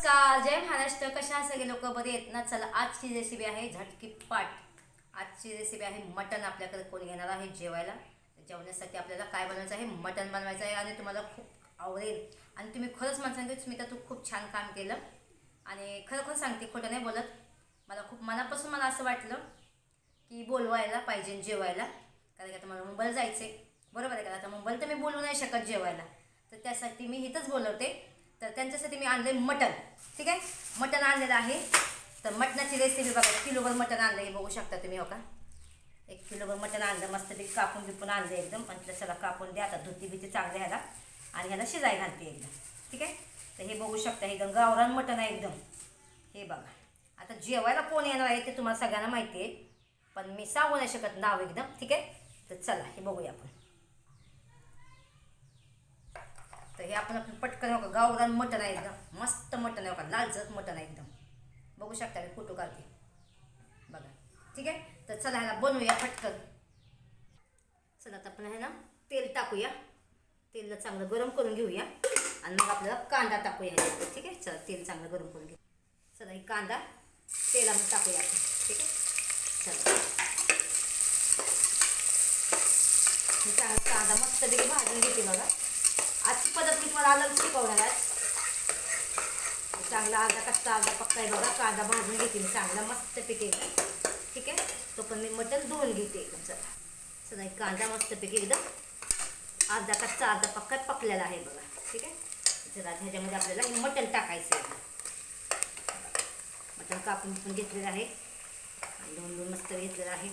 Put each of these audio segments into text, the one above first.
नमस्कार जय महाराष्ट्र. कशा आहात सगळे लोक? बरे आहेत ना? चला आजची रेसिपी आहे झटकी पाट. आजची रेसिपी आहे मटन आपल्याकडे कोण येणार आहे? जेवायला. जेवण्यासाठी आपल्याला काय बनवायचं आहे? मटन बनवायचं आहे आणि तुम्हाला खूप आवडेल. आणि तुम्ही खरंच मला सांगते स्मिता तू खूप छान काम केलं. आणि खरोखर सांगते खोटं नाही बोलत. मला खूप मनापासून मला असं वाटलं की बोलवायला पाहिजे जेवायला. कारण की आता मला मुंबईला जायचं आहे बरोबर आहे का? आता मुंबईला तर मी बोलू नाही शकत जेवायला. तर त्यासाठी मी इथंच बोलवते. तर त्यांच्यासाठी मी आणलं मटन ठीक आहे? मटन आणलेलं आहे. तर मटणाची रेसिपी बघा किलोभर मटन आणलं हे बघू शकता तुम्ही हो का? एक किलोभर मटन आणलं मस्त बी कापून बिपून आणलं एकदम. म्हटलं चला कापून द्या. आता धुती बिती चांगलं ह्याला आणि ह्याला शिजाय घालते एकदम ठीक आहे? तर हे बघू शकता हे एकदम गावरान मटन आहे एकदम. हे बघा. आता जेवायला कोण येणार आहे ते तुम्हाला सगळ्यांना माहिती आहे. पण मी सांगू नाही शकत नाव एकदम. ठीक आहे? तर चला हे बघूया आपण तर हे आपण आपण पटकन हो गावरान मटण आहे एकदम. मस्त मटण आहे का लालचट मटण आहे एकदम. बघू शकता मी फोटो काढते. बघा. ठीक आहे? तर चला ह्याला बनवूया पटकन. चला आता आपण आहे ना तेल टाकूया. तेलला चांगलं गरम करून घेऊया. आणि मग आपल्याला कांदा टाकूया. ठीक आहे? चला तेल चांगलं गरम करून घेऊ. चला हे कांदा तेलामध्ये टाकूया आपण. ठीक आहे? चला. हे चांगला कांदा मस्तपैकी भाजून घेते बघा. आजची पद्धत मी तुम्हाला आलं शिकवणार आहे चांगला अर्धा कच्चा अर्धा पक्का आहे बघा. कांदा भाजून घेते मी. चांगला मस्तपैकी येईल ठीक आहे? तो पण मी मटण धुवून घेते एकदम चला. चला एक कांदा मस्तपैकी एकदम. अर्धा कच्चा अर्धा पक्का पकलेला आहे बघा. ठीक आहे? चला ह्याच्यामध्ये आपल्याला हे मटण टाकायचं आहे. मटण कापून पण घेतलेलं आहे. आणि दोन दोन मस्त घेतलेलं आहे.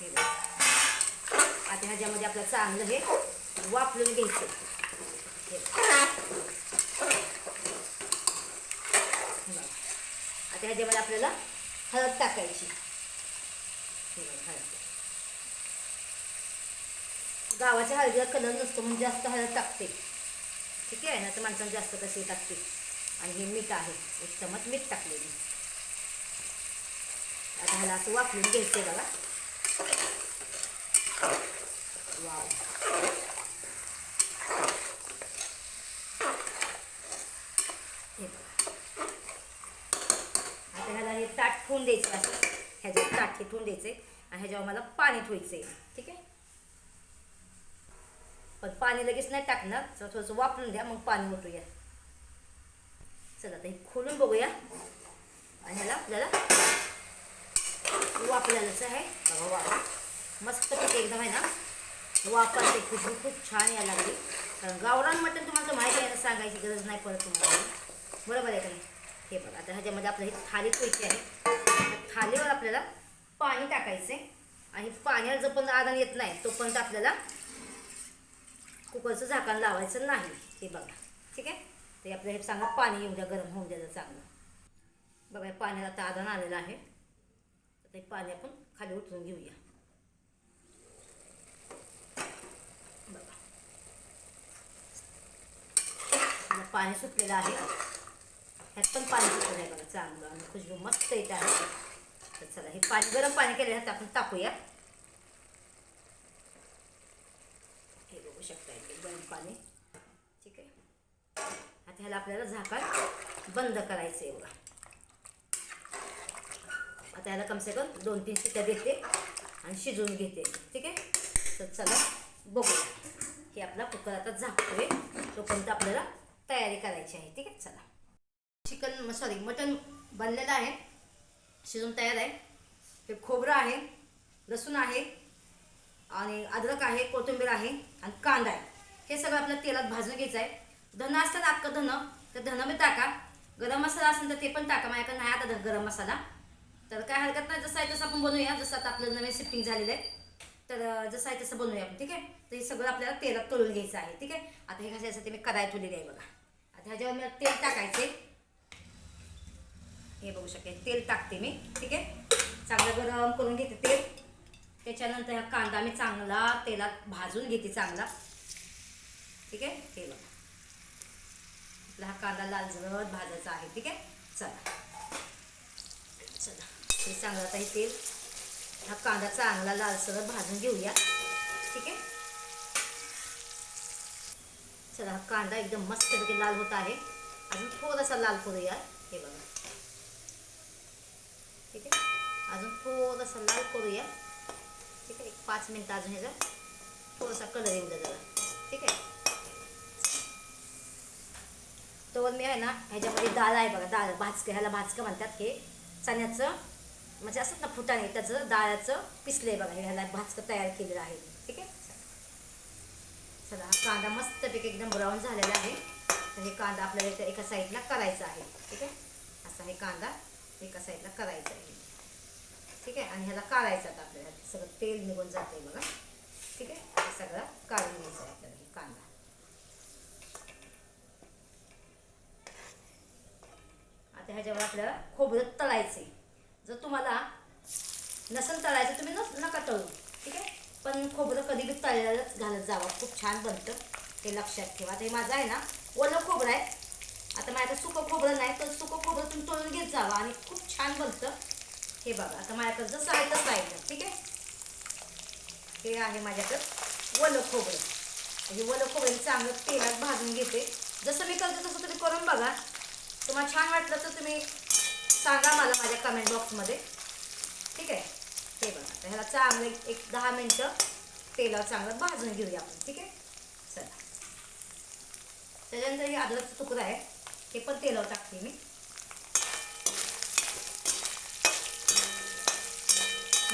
हे बघा. आता ह्याच्यामध्ये आपलं चांगलं हे वापरून घ्यायचं. आता ह्याच्यामध्ये आपल्याला हळद टाकायची. हळद. गावाच्या हळदीला कलर नसतो म्हणून जास्त हळद टाकते. ठीक आहे? ना तर माणसाला जास्त कसे टाकते. आणि हे मीठ आहे. एक चमच मीठ टाकलेली. आता ह्याला असं वापरून घ्यायचं बघा. वाव हे बघा. आता ह्याला हे ताट ठेवून द्यायचं असं ह्याच्यावर ठेवून द्यायचे आणि ह्याच्यावर मला पाणी ठेवायचं आहे ठीक आहे? पण पाणी लगेच नाही टाकणार. तर थोडंसं वापरून द्या मग पाणी ओतूया. चला आता हे खोलून बघूया. आणि ह्याला आपल्याला वापरायलाच आहे. बघा वाप मस्त पैकी एकदम आहे ना? वापरते. खुशबू खूप छान यायला लागली. कारण गावरान मटण तुम्हाला तर माहिती आहे ना सांगायची गरज नाही पडत तुम्हाला. बरोबर आहे का हे बघा आता ह्याच्यामध्ये आपलं हे थाली ठेवायची आहे थालीवर आपल्याला पाणी टाकायचं. आहे आणि पाण्याला जोपर्यंत आदान येत नाही तोपर्यंत आपल्याला कुकरचं झाकण लावायचं नाही. हे बघा. ठीक आहे? ते आपल्याला हे सांगा पाणी येऊ द्या गरम होऊन द्यायचं चांगलं. बघा पाण्याला आता आदान आलेलं आहे. तर ते पाणी आपण खाली उतरून घेऊया. बघा पाणी सुटलेलं आहे. ह्यात पण पाणी सुटलेलं आहे बघा चांगलं. आणि खुशबू मस्त येत आहे. तर चला हे पाणी गरम पाणी केलं ह्यात आपण टाकूया हे बघू शकता गरम पाणी. ठीक आहे? आता ह्याला आपल्याला झाकण बंद करायचं आहे आता ह्याला कमसे कम दोन तीन शिट्या देते आणि शिजवून घेते. ठीक आहे? तर चला बघूया. हे आपला कुकर आता झाकतोय. तोपर्यंत आपल्याला तयारी करायची आहे. ठीक आहे? चला. चिकन सॉरी मटन बनलेलं आहे. शिजून तयार आहे. हे खोबरं आहे लसूण आहे आणि अद्रक आहे कोथिंबीर आहे आणि कांदा आहे. हे सगळं आपल्याला तेलात भाजून घ्यायचं आहे. धनं असतात अख्खं धनं तर धनं मी टाका. गरम मसाला असेल तर ते पण टाका. माझ्याकडे नाही आता ध- गरम मसाला. तर काय हरकत नाही जसं आहे तसं आपण बनवूया. जसं आता आपलं नवीन शिफ्टिंग झालेलं आहे. तर जसं आहे तसं बनवूया आपण ठीक आहे? तर हे सगळं आपल्याला तेलात तळून घ्यायचं आहे ठीक आहे? आता हे घासायसाठी मी कढाई ठेवलेली आहे बघा. आता ह्याच्यावर मी तेल टाकायचे. हे बघू शकते. तेल टाकते मी ठीक आहे? चांगलं गरम करून घेते तेल. त्याच्यानंतर हा कांदा मी चांगला तेलात भाजून घेते चांगला. ठीक आहे? हे बघा. आपला हा कांदा लालजरत भाजायचा आहे ठीक आहे? चला. चला. हे चांगलं आता हे तेल. हा कांदा चांगला लालसर भाजून घेऊया. ठीक आहे? चला हा कांदा एकदम मस्त लाल होत आहे. अजून थोडासा लाल करूया. हे बघा. ठीक आहे. अजून थोडासा लाल करूया. ठीक आहे एक पाच मिनटं अजून ह्याचा थोडासा कलर येऊ द्या जरा. ठीक आहे. तोवर मी आहे ना ह्याच्यामध्ये डाळ आहे बघा डाळ भाजकं ह्याला भाजकं म्हणतात हे. चण्याचं म्हणजे असंच ना फुटाणे त्याचं डाळाचं आहे बघा हे ह्याला भाजकं तयार केलेलं आहे. ठीक आहे. चला हा कांदा मस्तपैकी एकदम ब्राऊन झालेला आहे. तर हे कांदा आपल्याला एका साईडला करायचा आहे. ठीक आहे. असा हे कांदा एका साईडला करायचं आहे. ठीक आहे? आणि ह्याला काढायचं आता आपल्याला. सगळं तेल निघून जाते बघा. ठीक आहे? हे सगळं काढून घ्यायचं आहे आपल्याला कांदा. आता ह्याच्यावर आपल्याला खोबरं तळायचं आहे जर तुम्हाला नसेल तळायचं तुम्ही नका तळू. ठीक आहे? पण खोबरं कधी बी तळायलाच घालत जावं. खूप छान बनतं. ते लक्षात ठेवा. आता हे माझं आहे ना ओलं खोबरं आहे. आता माझं सुकं खोबरं नाही तर सुकं खोबरं तुम्ही तळून घेत जावं आणि खूप छान बनतं. हे बघा आता माझ्याकडे जसं आहे तसं आहे ठीक आहे? हे आहे माझ्याकडं ओलं खोबरं. हे ओलं खोबरं चांगलं तेलात भाजून घेते. जसं मी करते तसं तुम्ही करून बघा. तुम्हाला छान वाटलं तर तुम्ही सांगा मला माझ्या कमेंट बॉक्समध्ये ठीक आहे? हे बघा तर ह्याला चांगलं एक- दहा मिनटं तेलावर चांगलं भाजून घेऊया आपण ठीक आहे? चला. त्याच्यानंतर हे अद्रकचं तुकडं आहे. हे पण तेलावर टाकते मी.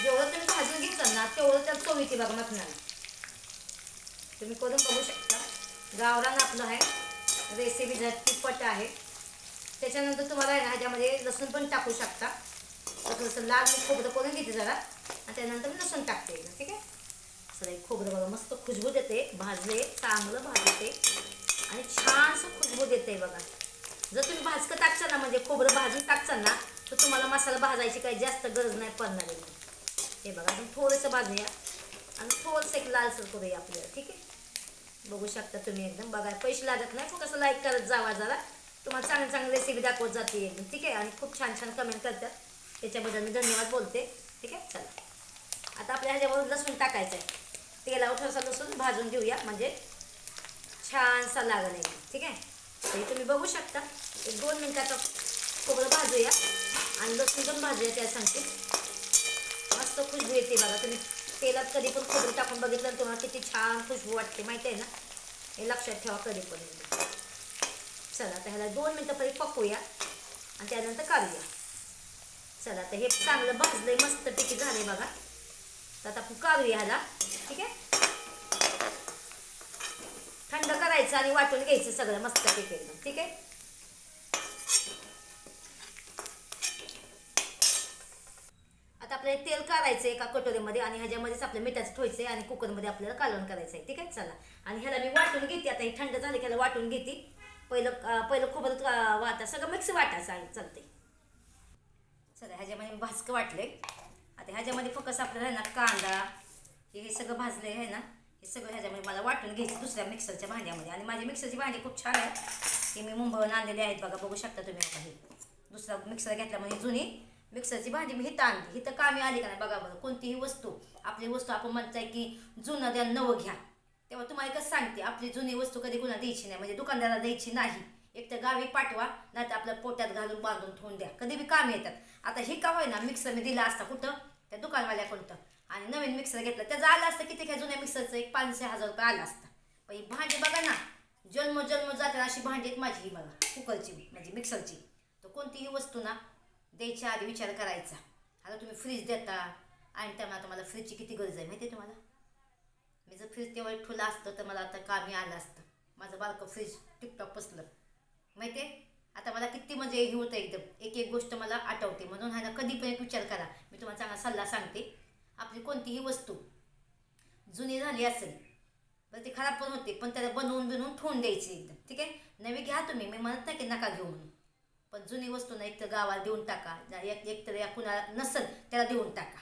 जेवढं तुम्ही भाजून घेतलं ना तेवढं त्यात चवीची बघ बघा तुम्ही करून बघू शकता. गावरान आपलं आहे. रेसिपी झटपट आहे. त्याच्यानंतर तुम्हाला आहे ना ह्याच्यामध्ये लसूण पण टाकू शकता. थोडंसं लाल मी खोबरं करून घेते जरा. आणि त्यानंतर मी लसूण टाकते ठीक आहे? सर एक खोबरं बघा मस्त खुशबू देते. भाजले चांगलं भाजते. आणि छानसं खुशबू देते बघा. जर तुम्ही भाजकं टाकचाल ना म्हणजे खोबरं भाजून टाकचाल ना तर तुम्हाला मसाला भाजायची काही जास्त गरज नाही पडणार आहे हे बघा आपण थोडंसं भाजूया. आणि थोडंसं एक लालसर करूया आपल्याला ठीक आहे? बघू शकता तुम्ही एकदम. बघा पैसे लागत नाही फक्त असं लाईक करत जावा जरा. तुम्हाला चांगली चांगली रेसिपी दाखवत जाते एकदम ठीक आहे? आणि खूप छान छान कमेंट करतात. त्याच्याबद्दल मी धन्यवाद बोलते ठीक आहे? चला. आता आपल्या ह्याच्यावर लसूण टाकायचं आहे. तेलावर थोडासा लसूण भाजून घेऊया म्हणजे छानसा लागला एकदम ठीक आहे? तर हे तुम्ही बघू शकता. एक दोन मिनटाचं खोबरं भाजूया. आणि लसूण पण भाजूया त्या सांगते. मस्त खुशबू येते बघा. तुम्ही तेलात कधी पण खोबरं टाकून बघितलं तर तुम्हाला किती छान खुशबू वाटते. माहिती आहे ना? हे लक्षात ठेवा कधी पण चला आता ह्याला दोन मिनटं पहिले पकवूया आणि त्यानंतर काढूया. चला आता हे चांगलं भाजलंय. मस्त पैकी झालंय बघा. तर आता आपण काढूया ह्याला. ठीक आहे? थंड करायचं आणि वाटून घ्यायचं सगळं मस्त एकदम. ठीक आहे? आता आपल्याला तेल काढायचं एका कटोरीमध्ये आणि ह्याच्यामध्येच आपल्या मिठाचं ठेवायचं आहे आणि कुकरमध्ये आपल्याला कालवण करायचं आहे ठीक आहे? चला. आणि ह्याला मी वाटून घेते. आता हे थंड झालं की ह्याला वाटून घेते. पहिलं पहिलं खोबरं वाटा. सगळं मिक्स वाटायचं आहे चालते चला ह्याच्यामध्ये भाजकं वाटले आता ह्याच्यामध्ये फक्त आपल्याला आहे ना कांदा. हे हे सगळं भाजले आहे ना? हे सगळं ह्याच्यामध्ये मला वाटून घ्यायचं दुसऱ्या मिक्सरच्या भांड्यामध्ये. आणि माझी मिक्सरची भांडी खूप छान आहे हे मी मुंबईहून आणलेली आहेत बघा बघू शकता तुम्ही आता हे. दुसरा मिक्सर घेतल्यामुळे जुनी मिक्सरची भांडी मी हिथं आणली. हिथं कामी आली का नाही बघा बघा कोणतीही वस्तू. आपली वस्तू आपण म्हणताय की जुनं द्या नवं घ्या. तेव्हा तुम्हाला एकच सांगते आपली जुनी वस्तू कधी कुणा द्यायची नाही. म्हणजे दुकानदाराला द्यायची नाही. एक तर गावी पाठवा नाही तर आपल्या पोट्यात घालून बांधून ठेवून द्या. कधी बी कामे येतात. आता हे का ना मिक्सर मी दिला असता कुठं? त्या दुकानवाल्याकडं आणि नवीन मिक्सर घेतला. त्याचं आलं असतं किती काय जुन्या मिक्सरचं एक पाचशे हजार रुपये आलं असतं. पण ही भांडी बघा ना जन्म जन्म जातात अशी भांडी आहेत माझी ही बघा कुकरची म्हणजे मिक्सरची तर कोणतीही वस्तू ना द्यायच्या आधी विचार करायचा. आता तुम्ही फ्रीज देता आणि त्यामुळे आता मला फ्रीजची किती गरज आहे माहिती आहे तुम्हाला? मी जर फ्रीज तेव्हा ठुलं असतं तर मला आता कामी आलं असतं. माझं बारकं फ्रीज टिकटॉक पसलं माहिती आहे? आता मला किती म्हणजे हे होतं एकदम. एक एक गोष्ट मला आठवते. म्हणून हा ना कधी पण एक विचार करा. मी तुम्हाला चांगला सल्ला सांगते. आपली कोणतीही वस्तू जुनी झाली असेल तर ती खराब पण होते पण त्याला बनवून बिनवून ठेवून द्यायची एकदम ठीक आहे? नवी घ्या तुम्ही मी म्हणत नाही की नका घेऊ म्हणून. पण जुनी वस्तू ना एक तर गावाला देऊन टाका एक एकतर या कुणाला नसेल त्याला देऊन टाका.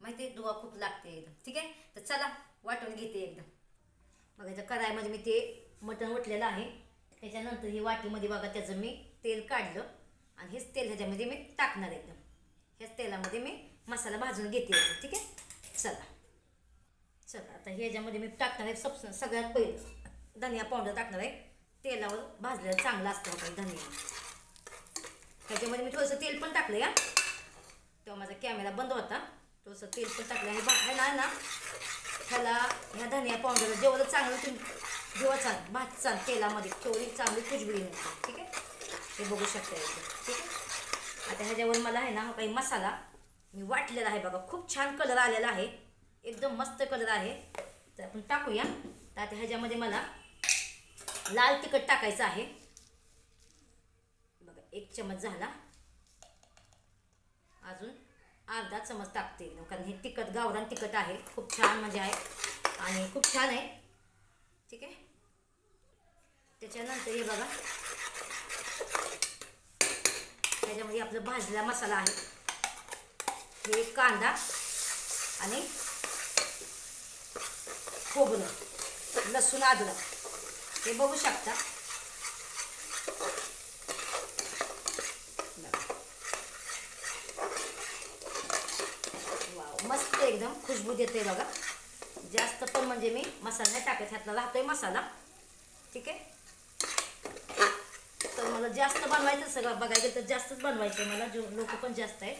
माहिती आहे? दुवा खूप लागते एकदम ठीक आहे? तर चला वाटून घेते एकदम. बघा इथं कढाईमध्ये मी ते मटण उठलेलं आहे. त्याच्यानंतर ही वाटीमध्ये बघा त्याचं मी तेल काढलं. आणि हेच तेल ह्याच्यामध्ये मी टाकणार एकदम. ह्याच तेलामध्ये मी मसाला भाजून घेते ठीक आहे? चला. चला आता ह्याच्यामध्ये मी टाकणार आहे सब सगळ्यात पहिलं. धनिया पावडर टाकणार आहे. तेलावर भाजलेलं चांगलं असतं आपण धनिया. त्याच्यामध्ये मी थोडंसं तेल पण टाकलं या तेव्हा माझा कॅमेरा बंद होता. थोडंसं तेल पण टाकलं हे बा- ना ना ह्याला ह्या धनिया पावडर जेवढं चांगलं तुम्ही जेव्हा भाजचाल तेलामध्ये तेवढी चांगली खुशबू मिळते ठीक आहे? हे बघू शकता इथे ठीक आहे? आता ह्याच्यावर मला आहे ना काही मसाला मी वाटलेला आहे बघा खूप छान कलर आलेला आहे. एकदम मस्त कलर आहे. तर आपण टाकूया. तर आता ह्याच्यामध्ये मला लाल तिखट टाकायचं आहे. बघा एक चमच झाला. अजून अर्धा चमच टाकते एकदम कारण हे तिखट गावरान तिखट आहे. खूप छान म्हणजे आहे. आणि खूप छान आहे. ठीक आहे? त्याच्यानंतर हे बघा. त्याच्यामध्ये आपलं भाजलेला मसाला आहे. हे कांदा आणि खोबरं लसूण अद्रक. हे बघू शकता. मस्त एकदम खुशबू देते बघा. जास्त पण म्हणजे मी मसाला नाही टाकत ह्यातला राहतोय मसाला. ठीक आहे? तर मला जास्त बनवायचं सगळं बघायचं तर जास्तच बनवायचं आहे मला जो लोक पण जास्त आहेत.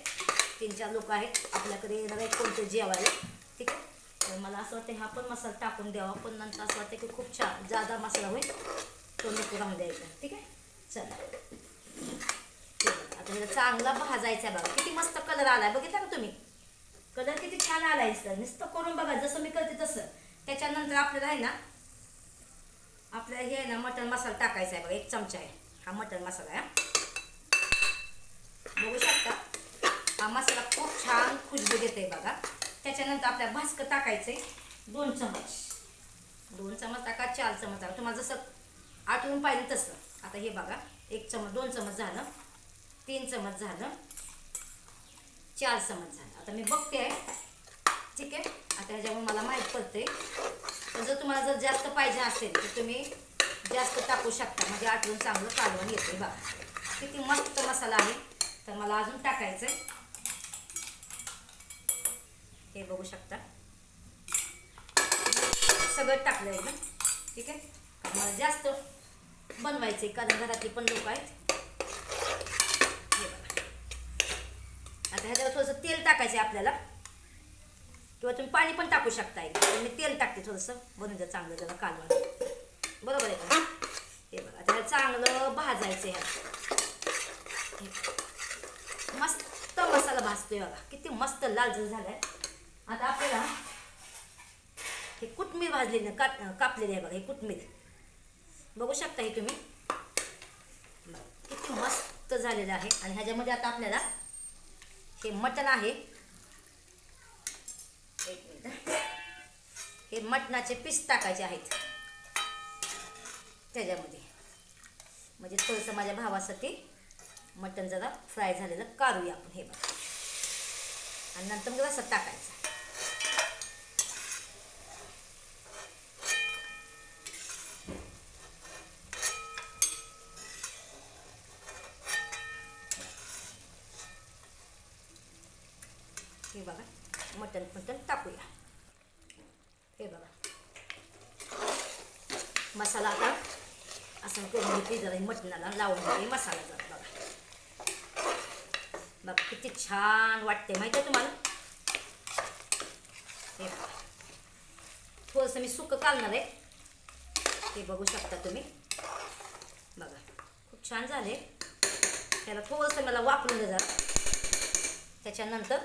तीन चार लोक आहेत. आपल्याकडे येणार आहेत कोणते जेवायला ठीक आहे? तर मला असं वाटतं हा पण मसाला टाकून द्यावा. पण नंतर असं वाटतं की खूप छान जादा मसाला होईल. तो नको राहून द्यायचा. ठीक आहे? चला. आता ह्याला चांगला भाजायचा आहे बघा. किती मस्त कलर आलाय. बघितला का तुम्ही? कलर किती छान आलाय सर नुसतं करून बघा. जसं मी करते तसं. त्याच्यानंतर आपल्याला आहे ना आपल्याला हे आहे ना मटण मसाला टाकायचा आहे बघा. एक चमचा आहे. हा मटण मसाला आहे हा. बघू शकता? हा मसाला खूप छान खुशबू देते बघा. त्याच्यानंतर आपल्या भास्क टाकायचं आहे दोन चमच दोन चमच टाका चार चमच टाका. तुम्हाला जसं आठवून पाहिजे तसं. आता हे बघा एक चमच दोन चमच झालं. तीन चमच झालं. चार चमच झालं. आता मी बघते. आहे ठीक आहे? आता ह्याच्यामुळे मला माहीत पडते तर जर तुम्हाला जर जास्त पाहिजे असेल तर तुम्ही जास्त टाकू शकता. म्हणजे आठवून चांगलं कालवण येते बघा. किती मस्त मसाला आहे. तर मला अजून टाकायचं आहे हे बघू शकता. सगळं टाकलं एकदम. ठीक आहे? मला जास्त बनवायचं आहे कारण घरातली पण लोक आहेत. हे बघा. आता ह्याच्यावर थोडंसं तेल टाकायचं आहे आपल्याला. किंवा तुम्ही पाणी पण टाकू शकता एक. मी तेल टाकते थोडंसं. बनवून द्या चांगलं जरा कालवण. बरोबर आहे का हे बघा. त्याला चांगलं भाजायचं ह्या मस्त मसाला भाजतोय बघा. किती मस्त लाल झालाय. आता आपल्याला हे कुटमीर भाजलेली काप कापलेली आहे बघा हे कुटमीर बघू शकता हे तुम्ही? किती मस्त झालेलं आहे. आणि ह्याच्यामध्ये आता आपल्याला हे मटण आहे. एक मिनिट. हे मटणाचे पीस टाकायचे आहेत. त्याच्यामध्ये. म्हणजे थोडंसं माझ्या भावासाठी मटण जरा फ्राय झालेलं काढूया आपण हे बघा. आणि नंतर मग रसात टाकायचं हे बघा मटण मटण टाकूया हे बघा मसाला आता असं करून घेते जरा मटणाला लावून घेते मसाला जरा बघा बघा किती छान वाटते माहिती आहे तुम्हाला हे थोडंसं मी सुकं काढणार आहे हे बघू शकता तुम्ही बघा खूप छान झाले त्याला थोडंसं मला वापरून जरा त्याच्यानंतर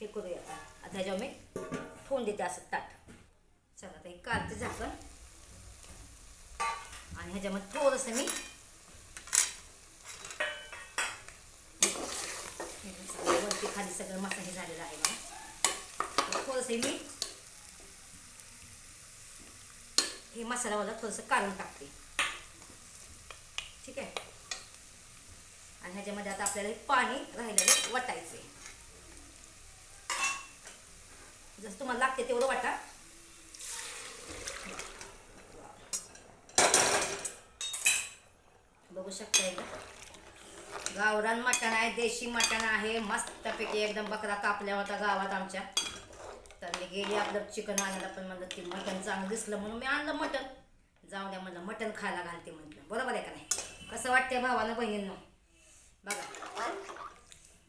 हे करूया आता त्याच्यावर मी ठेवून देते असं ताट चला आता एक काढते झाकण आणि ह्याच्यामध्ये थोडंसं मी वरती खाली सगळं मसाले झालेलं आहे मला थोडंसं मी हे मसालावाला थोडंसं काढून टाकते. ठीक आहे? आणि ह्याच्यामध्ये आता आपल्याला पाणी राहिलेलं वाटायचं आहे जसं तुम्हाला लागते तेवढं वाटा. बघू शकता एकदा गावरान मटण आहे देशी मटण आहे मस्तपैकी एकदम बकरा कापल्या होता गावात आमच्या. तर मी गेली आपलं चिकन आणायला पण म्हणलं ते मटण चांगलं दिसलं म्हणून मी आणलं मटण. जाऊ द्या म्हणलं मटण खायला घालते म्हटलं. बरोबर आहे का नाही? कसं वाटतंय भावानं बहिणींना? बघा.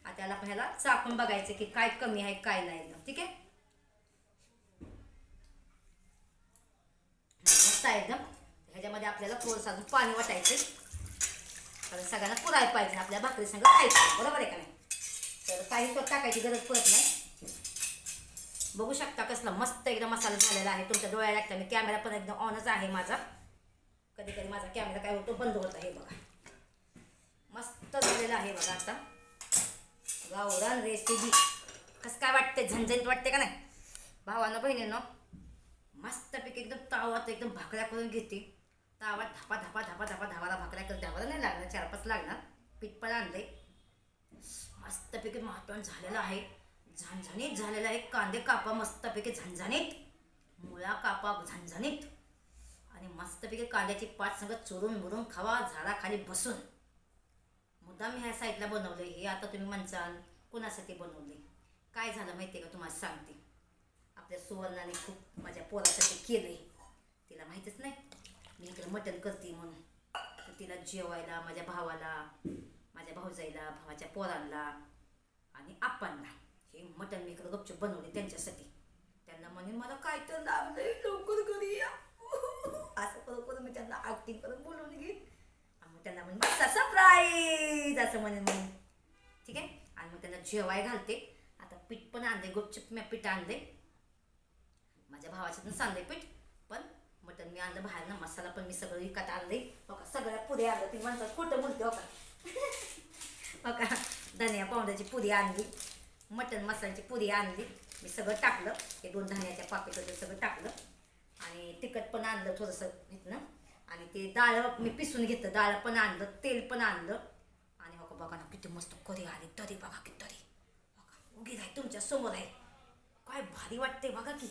आता त्याला पण ह्याला चाकून बघायचं की काय कमी आहे काय नाही एकदम. ठीक आहे? मस्त आहे एकदम. ह्याच्यामध्ये आपल्याला थोडंसं अजून पाणी वाटायचं कारण सगळ्यांना पुरायला पाहिजे आपल्या भाकरी संग खायचं बरोबर आहे का नाही? तर काही तर टाकायची गरज पडत नाही. बघू शकता कसला मस्त एकदम मसाला झालेला आहे तुमच्या डोळ्याला लागता मी कॅमेरा पण एकदम ऑनच आहे माझा. कधी कधी माझा कॅमेरा काय होतो बंद होत आहे बघा. मस्त झालेला आहे बघा आता. गावरान रेसिपी कसं काय वाटते झणझणीत वाटते का नाही? भावानं बहिणीनं मस्तपैकी एकदम तावात एकदम भाकऱ्या करून घेते तावात धापा धापा धापा धापा धावाला भाकऱ्या करत धावाला नाही लागणार चार पाच लागणार. पीठ पण आणलंय. मस्तपैकी माटण झालेलं आहे. झणझणीत झालेलं आहे. कांदे कापा मस्तपैकी झणझणीत. मुळा कापा झणझणीत. आणि मस्तपैकी कांद्याची पाच संगत चोरून मुरून खावा झाडाखाली बसून. मुद्दाम ह्या साईडला बनवले हे आता तुम्ही म्हणसाल कोणासाठी बनवले काय झालं माहिती आहे का? तुम्हाला सांगते. आपल्या सुवर्णाने खूप माझ्या पोरासाठी केले तिला माहीतच नाही. मी इकडे मटण करते म्हणून. तर तिला जेवायला माझ्या भावाला माझ्या भाऊजाईला भावाच्या पोरांना आणि आप्पांना हे मटण मी इकडे गपचूप बनवले त्यांच्यासाठी. त्यांना म्हणे मला काय तर लाभलंय लवकर घरी या. असं करून करून मी त्यांना ॲक्टिंग करून बोलवून घेईन. आणि मग त्यांना म्हणे मस्त सरप्राईज असं म्हणे मग ठीक आहे? आणि मग त्यांना जेवाय घालते. आता पीठ पण आणले गुपचूप मी पीठ आणले माझ्या भावाच्यातून सांगले पीठ. मटन मी आणलं बाहेर ना मसाला पण मी सगळं विकत आणले बघा सगळ्या पुरी आणलं ती म्हणतात खोटं बोलते हो बघा बघा धनिया पावड्याची पुरी आणली. मटन मसाल्याची पुरी आणली. मी सगळं टाकलं. हे दोन धन्याच्या पाकिटमध्ये सगळं टाकलं. आणि तिखट पण आणलं थोडंसं इथनं. आणि ते डाळ मी पिसून घेतलं. डाळ पण आणलं तेल पण आणलं. आणि बघा बघा ना किती मस्त करी आली. तरी बघा की तरी. बघा उगी आहे तुमच्यासमोर आहे. काय भारी वाटते बघा की.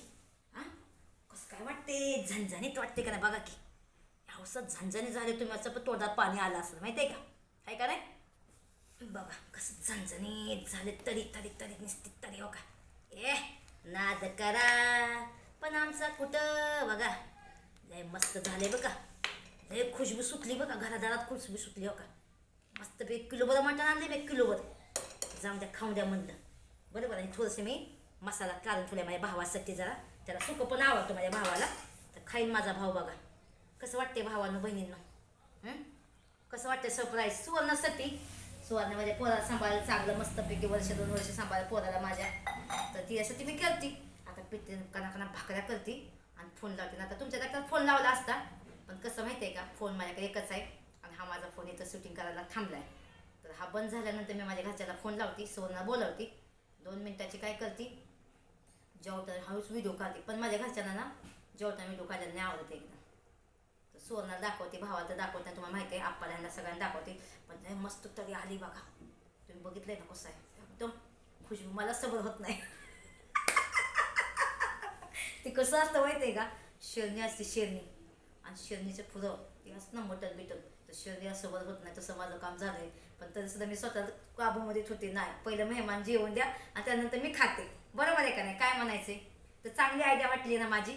कसं काय वाटते? झणझणीत वाटते का नाही? बघा की. हौसत झणझणी झाले तुम्ही असं पण तोंडात पाणी आलं असं माहिती आहे का? काय का नाही? बघा कसं झणझणीत झाले तरी तरी तरी निसते तरी हो का? ए नाद करा. पण आमचा कुठं? बघा लय मस्त झाले बघा. लय खुशबू सुटली बघा घरादारात खुशबू सुटली हो का? मस्त एक किलो बरं मटण आणले एक किलो बरं जाऊन द्या खाऊन द्या म्हणलं. बरोबर आणि थोडंसं मी मसाला काढून ठेवला माझ्या भावासाठी जरा. त्याला सुकं पण आवडतं माझ्या भावाला. तर खाईन माझा भाऊ बघा. कसं वाटते भावानं बहिणींना? कसं वाटते सरप्राईज सुवर्णासाठी सुवर्ण माझ्या पोराला सांभाळायला चांगलं मस्तपैकी वर्ष दोन वर्ष सांभाळायला पोराला माझ्या. तर ती तिच्यासाठी मी करते. आता पिते कना कना भाकऱ्या करते आणि फोन लावते. ना आता तुमच्या दाखला फोन लावला असता पण कसं माहिती आहे का? फोन माझ्याकडे एकच आहे आणि हा माझा फोन इथं शूटिंग करायला थांबला आहे तर हा बंद झाल्यानंतर मी माझ्या घरच्याला फोन लावते सुवर्ण बोलावते. दोन मिनिटाची काय करते? जेवताना हळूच व्हिडिओ काढते. पण माझ्या घरच्यांना ना जेवताना व्हिडिओ काढायला नाही आवडत एकदम तर सुवर्णा दाखवते भावाला दाखवते तुम्हाला माहिती आहे आप्पाला सगळ्यांना दाखवते. पण लय मस्त तरी आली बघा. तुम्ही बघितलंय ना कसं आहे. एकदम खुशबू मला सबर होत नाही. ते कसं असतं माहिती आहे का? शेरणी असते शेरणी. आणि शेरणीचं फुलं ते असतं ना मटण बिटन तर शेरणी असं बरं होत नाही तसं माझं काम झालंय. पण तरी सुद्धा मी स्वतः काबूमध्ये होते नाही पहिलं मेहमान जेवण द्या आणि त्यानंतर मी खाते. बरोबर आहे का नाही? काय म्हणायचे तर चांगली आयडिया वाटली ना माझी.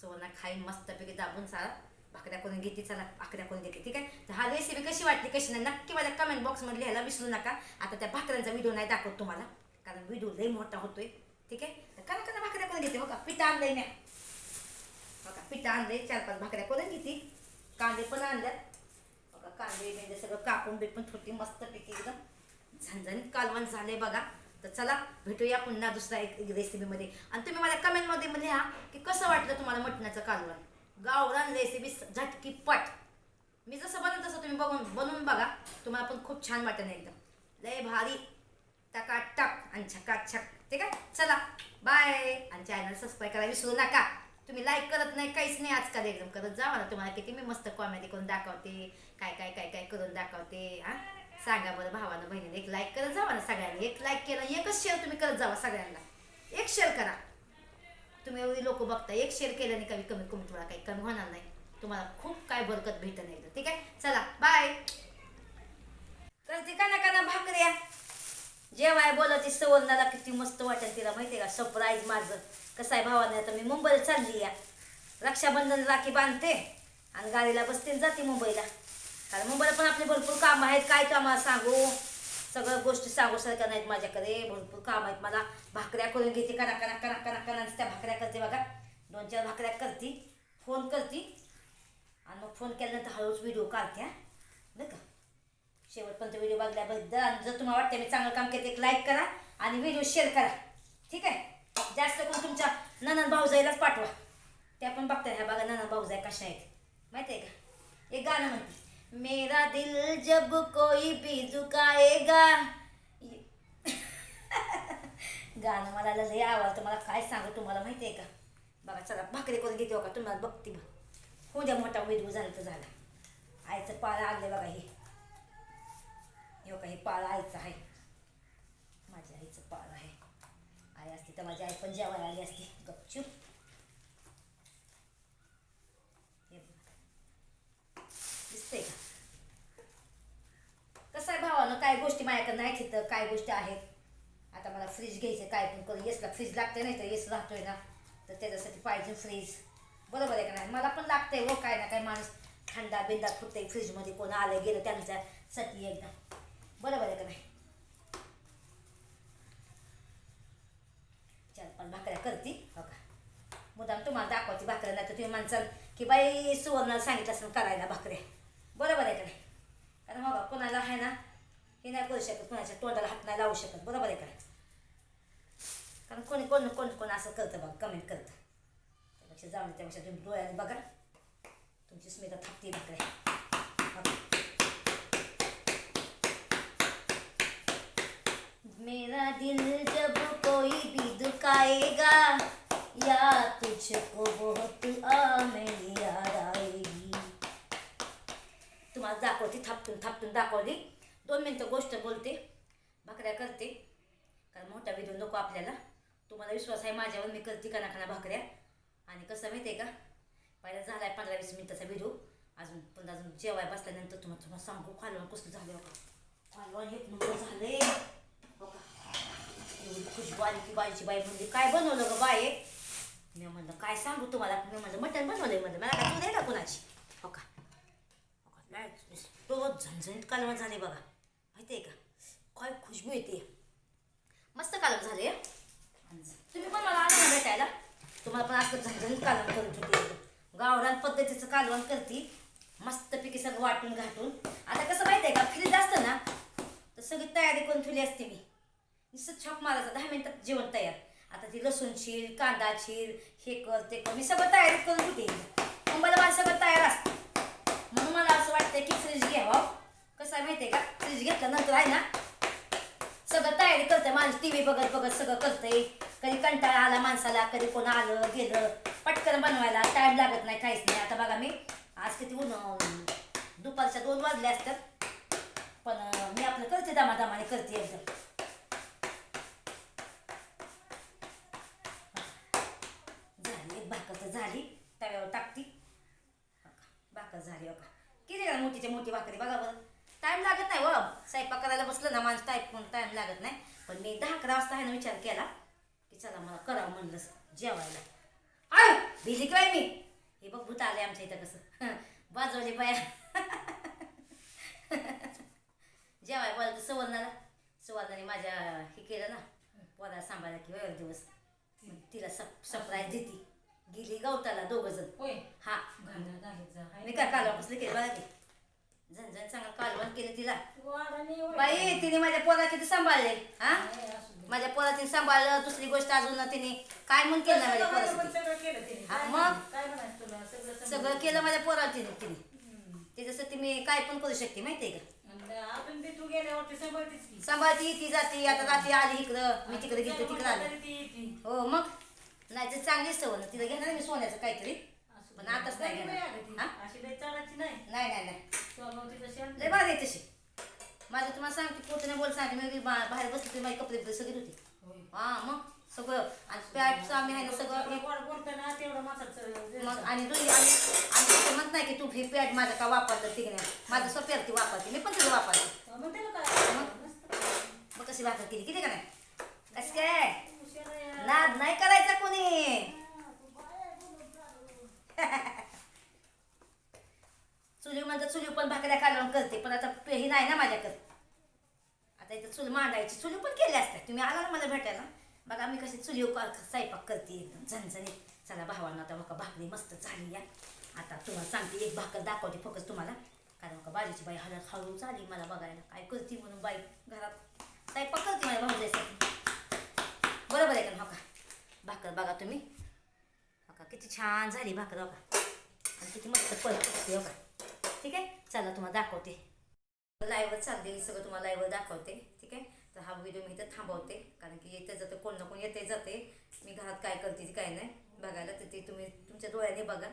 चोरना खाईन मस्तपैकी दाबून सारा. भाकऱ्या करून घेते चला भाकऱ्या करून घेते ठीक आहे? तर हा रेसिपी कशी वाटली कशी नाही नक्की माझ्या कमेंट बॉक्समध्ये लिहायला विसरू नका. आता त्या भाकऱ्यांचा व्हिडिओ नाही दाखवत तुम्हाला कारण व्हिडिओ लई मोठा होतोय ठीक आहे? तर करा करा भाकऱ्या करून घेते बघा पिठा आणलंय मी. बघा पिठा आणलंय चार पाच भाकऱ्या करून घेते कांदे पण आणल्यात. बघा कांदे सगळं कापून पण थोडी मस्तपैकी एकदम. झणझणीत कालवण झाले बघा. तर चला भेटूया पुन्हा दुसऱ्या एक रेसिपीमध्ये आणि तुम्ही मला कमेंटमध्ये लिहा की कसं वाटलं तुम्हाला मटणाचं कालवण? गावरान रेसिपी झटकी पट मी जसं बनवत तसं तुम्ही बघून बनवून बघा. तुम्हाला पण खूप छान वाटेल एकदम. लय भारी. टकाटक आणि छकाछक ठीक आहे? चला. बाय आणि चॅनल सबस्क्राईब करायला विसरू नका. तुम्ही लाईक करत नाही काहीच नाही आजकाल एकदम. करत जा मला तुम्हाला किती मी मस्त कॉमेडी करून दाखवते. काय काय काय काय करून दाखवते हा? सांगा बरं भावानं बहिणीने. एक लाईक करत जावा ना सगळ्यांनी. एक लाईक केलं एकच शेअर तुम्ही करत जावा सगळ्यांना. एक शेअर करा. तुम्ही एवढी लोक बघता एक शेअर केल्याने कमी कमी कमी तुम्हाला काही कमी होणार नाही. तुम्हाला खूप काय बरकत भेटत नाही ठीक आहे? चला बाय तर का ना काना भाकऱ्या. जेवाय बोलायची सवर्णाला किती मस्त वाटेल तिला माहिती आहे का? सरप्राईज माझं. कसं आहे भावाने आता मी मुंबईला चालली या रक्षाबंधन राखी बांधते आणि गाडीला बसते आणि जाते मुंबईला. कारण मुंबईला पण आपले भरपूर काम आहेत. काय कामाला सांगू? सगळ्या गोष्टी सांगू सारख्या नाहीत माझ्याकडे. भरपूर काम आहेत. मला भाकऱ्या करून घेते. करा करा करा करा करा. त्या भाकऱ्या करते बघा. दोन चार भाकऱ्या करते. फोन करते. आणि मग फोन केल्यानंतर हळूच व्हिडिओ काढते बरं का? शेवटपर्यंत व्हिडिओ बघल्याबद्दल आणि जर तुम्हाला वाटतं मी चांगलं काम केलं एक लाईक करा आणि व्हिडिओ शेअर करा. ठीक आहे? जास्त करून तुमच्या ननन भाऊजाईलाच पाठवा. त्या पण बघतात. ह्या बघा ननन भाऊजाई कशा आहेत. माहिती आहे का? एक गाणं म्हणते. मेरा दिल जब कोई भी झुकाएगा। गाणं मला लय आवडतं. मला काय सांगू तुम्हाला माहिती आहे का? बघा चला भाकरी करून घेते हो का तुम्हाला बघते बघ. हो द्या मोठा व्हिडिओ झाला तर झाला. आईचं पाळा आले बघा हे. हो का हे पाळा आईचं आहे. माझ्या आईचं पाळ आहे. आई असती तर माझी आई पण जेवायला आली असती. गपचूप हे बघा. दिसतंय का कसं आहे भावानं काय गोष्टी माझ्याकडे नाही तिथं काय गोष्टी आहेत? आता मला फ्रीज घ्यायचं काय पण करू. येसला फ्रीज लागते नाही तर येस राहतोय ना. तर त्याच्यासाठी पाहिजे फ्रीज बरोबर आहे का नाही? मला पण लागतंय हो काय ना काय माणूस थंडा बिंदा फुटते फ्रीजमध्ये कोण आलं गेलं त्यांच्यासाठी एकदा. बरोबर आहे का नाही? चार पण भाकऱ्या करते. हो का? मुदाम तुम्हाला दाखवायची भाकऱ्या नाही तर तुम्ही माणसाल की बाई सुवर्णाला सांगितलं असं करायला भाकऱ्या. बरोबर आहे का नाही? आता मग कोणाला आहे ना हे नाही करू शकत कोणाच्या तोंडाला हात नाही लावू शकत. बरोबर आहे का? कारण कोणी कोण कोण कोण असं करतं बघा कमेंट करतं. त्यापेक्षा जाऊन त्यापेक्षा तुम्ही डोळ्याने बघा. तुमची स्मिता थापती भाकऱ्या बघा. मेरा दिल जब कोई भी दुखाएगा या तुझको बहुत आ मेरी याद तुम्हाला दाखवते थापटून थापटून दाखवली दोन मिनटं गोष्ट बोलते भाकऱ्या करते. कारण मोठा विधू नको आपल्याला. तुम्हाला विश्वास आहे माझ्यावर मी करते काना खाना भाकऱ्या? आणि कसं माहिती आहे का? पहिला झाला आहे पंधरा वीस मिनिटाचा व्हिडिओ अजून पण अजून जेवाय बसल्यानंतर तुम्हाला तुम्हाला सांगू. खालवण कसं झालं हो का कालवण एक नंबर झाले हो का खुशबू आली की बाईची बाई म्हणजे काय बनवलं ग बाई? मी म्हणलं काय सांगू तुम्हाला? मी म्हणलं मटण बनवलं म्हणलं. मला काय तू का कुणाची? हो का हो तो झणझणीत कालवण झाले बघा. माहिती आहे का? काय खुशबू येते. मस्त कालवण झाले. तुम्ही पण मला आला भेटायला. तुम्हाला पण असं झणझणीत कालवण करून ठेवते गावरान पद्धतीचं कालवण करते. मस्तपैकी सगळं वाटून घाटून. आता कसं माहिती आहे का? फ्रीज असतं ना तर सगळी तयारी करून ठेवली असते मी. नुसतं छाप मारायचं. दहा मिनिटात जेवण तयार. आता ती लसूण छील कांदा छील हे कर ते कर. मी सगळं तयारी करून ठेवते. मुंबईला माझं सगळं तयार असतं म्हणून मला असं वाटतंय की फ्रीज घ्यावा कसं आहे माहिती आहे का फ्रीज घेतल्यानंतर आहे ना? सगळं तयारी करते माणूस टी व्ही बघत बघत सगळं करते कधी कंटाळा आला माणसाला कधी कोण आलं गेलं. पटकन बनवायला टाईम लागत नाही काहीच नाही. आता बघा मी आज किती ऊन दुपारच्या दोन वाजले असतात. पण मी आपलं करते दमादमाने करते एकदम. झाली भाकर झाली. तव्यावर टाकती. भाकर झाली बघा. किती मोठीच्या मोठी भाकरी बघा बरं. टाईम लागत नाही व स्वयंपाक करायला बसलं ना माणूस टाईप टाईम लागत नाही. पण मी दहा अकरा वाजता आहे ना विचार केला की चला मला करावं म्हणलं जेवायला. आय भिली काय मी? हे बघ भूत आले आमच्या इथं कसं. बाजवले बाया. जेवाय बोलायचं सवर्णाला. सवर्णाने माझ्या हे केलं ना पोरा सांभाळला की वेळ दिवस. तिला सप सरप्राईज देते. गेली गवताला दोघं जण. हा. मी काय कालवण कसलं केलं बघा की. झणझण चांगलं कालवण केलं तिला. बाई तिने माझ्या पोरा किती सांभाळले हा. माझ्या पोरा तिने सांभाळलं दुसरी गोष्ट अजून तिने काय म्हणून केलं नाही माझ्या काय मग? सगळं केलं माझ्या पोरा तिने तिने हम्म. त्याच्यासाठी मी काय पण करू शकते माहितीये का तू. सांभाळती ती जाते आता रात्री आली इकडं मी तिकडे गेले तिकडे आले ती. हो मग नाही तर चांगली सवय तिला घेणार मी सोन्याचं काहीतरी पण. आताच नाही घेणार. हा? अशी लई नाही नाही नाही नाही स्वभाव तिचा शांत. लय भारी आहे तशी माझं तुम्हाला सांगते पोतीने बोल सांगते मी बा- बाहेर बसली होती माझे कपडे बिपडे सगळे होते होय. हा मग सगळं आणि पॅटचं आम्ही आहे ना सगळं तेवढं गोड बोलताना तेवढं माणसाचं मग आणि दुसरी आणि आम्ही तसं म्हणत नाही की तू ही पॅड माझं का वापरलं तिकडे माझं स्वप्यार ती वापरते मी पण तिला वापरते मग त्याला काय मस्त. मग कशी भाकर केली किती का नाही कसं काय हुशार आहे यार. नाद नाही करायचा कोणी चुली म्हणतात चुली पण भाकऱ्या कालवण करते पण आता पेही नाही ना माझ्याकडे. आता इथं चूल मांडायची चुली पण केल्या असत्या तुम्ही आला ना मला भेटायला? बघा मी कशी चुली स्वयंपाक करते. एकदम झणझणीत. चला भावांना आता बघा भाकरी मस्त झाली या. आता तुम्हाला सांगते एक भाकर दाखवते फक्त तुम्हाला. कारण का बाजूची बाई हजार हळू झाली मला बघायला. काय करते म्हणून बाई घरात? स्वयंपाक करते माझ्या भाऊ बरोबर आहे का ना हो का? भाकर बघा तुम्ही. बघा का किती छान झाली भाकर बघा. आणि किती मस्त परत बघा. ठीक आहे? चला तुम्हाला दाखवते. लाईव्हवर चालते सगळं तुम्हाला लाईव्हवर दाखवते. ठीक आहे? तर हा व्हिडिओ मी इथं थांबवते. कारण की येते जाते कोण ना कोण येते जाते मी घरात काय करते काय नाही. बघायला तर ते तुम्ही तुमच्या डोळ्याने बघा.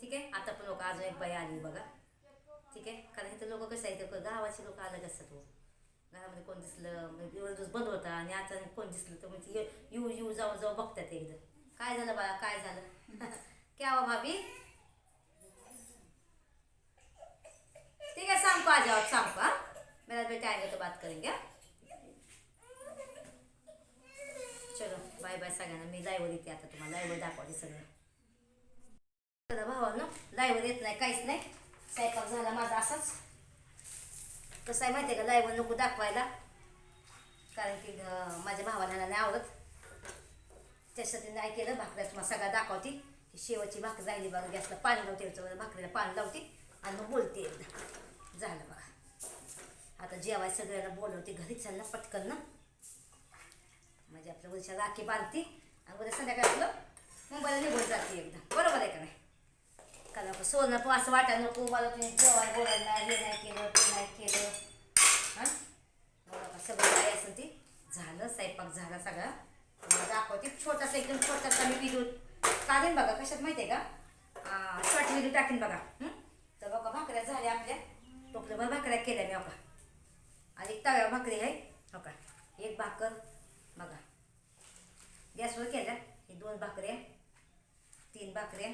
ठीक आहे? आता पण लोक अजून एक बाई आली बघा. ठीक आहे? कारण इथं लोक कसं आहे इथं गावाचे लोक अलग असतात हो. घरामध्ये कोण दिसलं म्हणजे दिवस बंद होता आणि अचानक कोण दिसलं तर म्हणजे येऊ येऊ जाऊ जाऊ बघतात एकदा. काय झालं बाळा काय झालं? क्या हो भाभी? ठीक है शाम को आ जाओ शाम को हाँ? मेरा बेटा तो बात करेंगे घ्या चलो बाय बाय सगळ्यांना. मी लाईव्हवर येते आता तुम्हाला. लाईव्हवर दाखवते सगळं. चला भावानं लाईव्हवर येत नाही काहीच नाही. स्वयंपाक झाला माझा असाच. कसं आहे माहिती आहे का? लाईव्हवर नको दाखवायला. कारण की माझ्या भावाला नाही आवडत. त्यासाठी नाही केलं भाकऱ्या तुम्हाला सगळ्या दाखवते. की शेवटची भाकरी राहिली बघा गॅसला पाणी लावते भाकरीला पाणी लावते आणि मग बोलते एकदा. झालं बघा. आता जेवाय सगळ्याला बोलवते घरी चाललं पटकन ना. म्हणजे आपल्या उद्या राखी बांधते आणि उद्या संध्याकाळी आपलं मुंबईला निघून जाते एकदा. बरोबर आहे का नाही? कारण आपण सोनं पण असं वाटायला नको मला तुम्ही जेवाय बोलायला नाही, हे नाही केलं ते नाही केलं. हां? सगळं काय असेल ते झालं स्वयंपाक झाला सगळा. दाखवते. छोटासा एकदम छोटासा मी व्हिडिओ काढेन बघा कशात माहिती आहे का शॉर्ट व्हिडिओ टाकेन बघा. तर बघा भाकऱ्या झाल्या आपल्या. टोपल्याभर भाकऱ्या केल्या मी हो बघा आणि एक तव्या भाकरी आहे हो का? एक भाकर बघा. गॅसवर केल्या. ही दोन भाकऱ्या तीन भाकऱ्या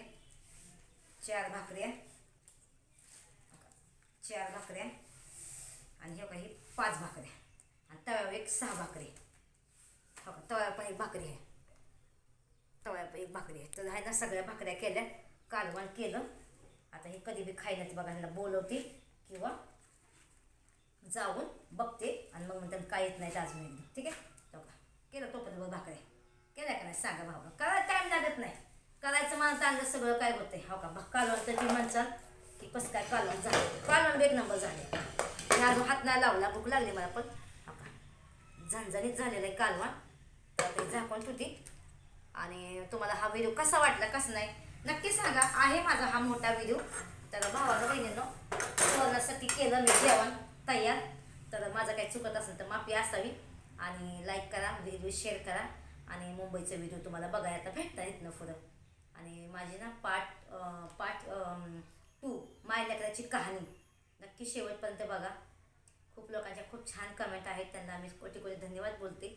चार भाकऱ्या हो चार भाकऱ्या आणि हे काही पाच भाकऱ्या आणि तव्यावर एक सहा भाकरी हो तव्यावर पण एक भाकरी आहे. तव्यावर पण एक भाकरी आहे. तर आहे ना सगळ्या भाकऱ्या केल्या कालवण केलं. आता हे कधी बी खायला ते बघा ह्यांना बोलवते किंवा जाऊन बघते आणि मग म्हणतात काय येत नाही अजून एकदा. ठीक आहे? तो का केलं तो पण बघ भाकऱ्या. केल्या का नाही? सांगा भाऊ. करायला टाईम लागत नाही. करायचं मला चांगलं सगळं काय होतंय हो का? बघ कालवण तर ती म्हणचाल की कसं काय कालवण झालं. कालवण एक नंबर झाले. मी अजून हात नाही लावला भूक लागली मला पण. हो का? झणझणीत झालेलं आहे कालवण. तर झाकून ठेवते. आणि तुम्हाला हा व्हिडिओ कसा वाटला कसा नाही नक्की सांगा. आहे माझा हा मोठा व्हिडिओ तर भावाला बहिणीनं सोनासाठी केलं मी जेवण तयार. तर माझं काही चुकत असेल तर माफी असावी. आणि लाईक करा व्हिडिओ शेअर करा. आणि मुंबईचे व्हिडिओ तुम्हाला बघायला आता येत इथनं पुढं. आणि माझी ना पार्ट पार्ट टू माय लेकराची कहाणी. नक्की शेवटपर्यंत बघा. खूप लोकांच्या खूप छान कमेंट आहेत. त्यांना मी कोटी कोटी धन्यवाद बोलते.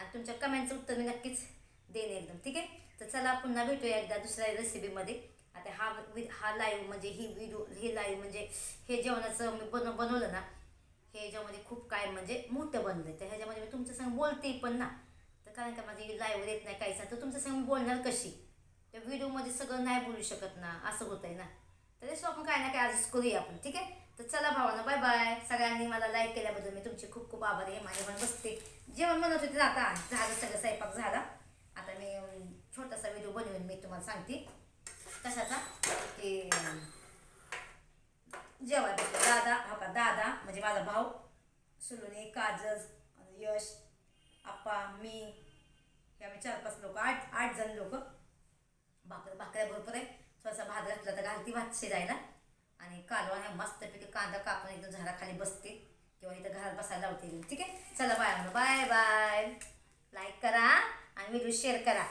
आणि तुमच्या कमेंटचं उत्तर मी नक्कीच देईन एकदम ठीक आहे? तर चला पुन्हा भेटूया एकदा दुसऱ्या रेसिपीमध्ये आता हा वि हा लाईव्ह म्हणजे ही व्हिडिओ हे लाईव्ह म्हणजे हे जेवणाचं मी बन बनवलं ना हे ह्याच्यामध्ये खूप काय म्हणजे मोठं बनलं आहे तर ह्याच्यामध्ये मी तुमच्या संग बोलते पण ना. तर कारण का माझी लाईव्ह येत नाही काहीच. तर तुमच्या संग बोलणार कशी? त्या व्हिडिओमध्ये सगळं नाही बोलू शकत ना असं होत आहे ना. तर सो आपण काय ना काय आजच करूया आपण ठीक आहे? तर चला भावानं बाय बाय सगळ्यांनी मला लाईक केल्याबद्दल मी तुमची खूप खूप आभारी आहे. माझ्या पण बसते. जेवण म्हणत होते आता. झालं सगळं स्वयंपाक झाला. आता मी छोटासा व्हिडिओ बनवून मी तुम्हाला सांगते. कशाचा? की अं, जेवाय दादा हा का दादा म्हणजे माझा भाऊ सुलुनी काजस यश आप्पा मी. हे आम्ही चार पाच लोक आठ आठ जण लोक. भाकर भाकऱ्या भरपूर आहे. थोडासा भात घातला तर घालती भात शिजायला. आणि कालवा ह्या मस्तपैकी कांदा कापून एकदम झाडाखाली बसते. किंवा इथं घरात बसायला लावते. ठीक आहे? चला बाय बाय बाय. लाईक करा आणि व्हिडिओ शेअर करा.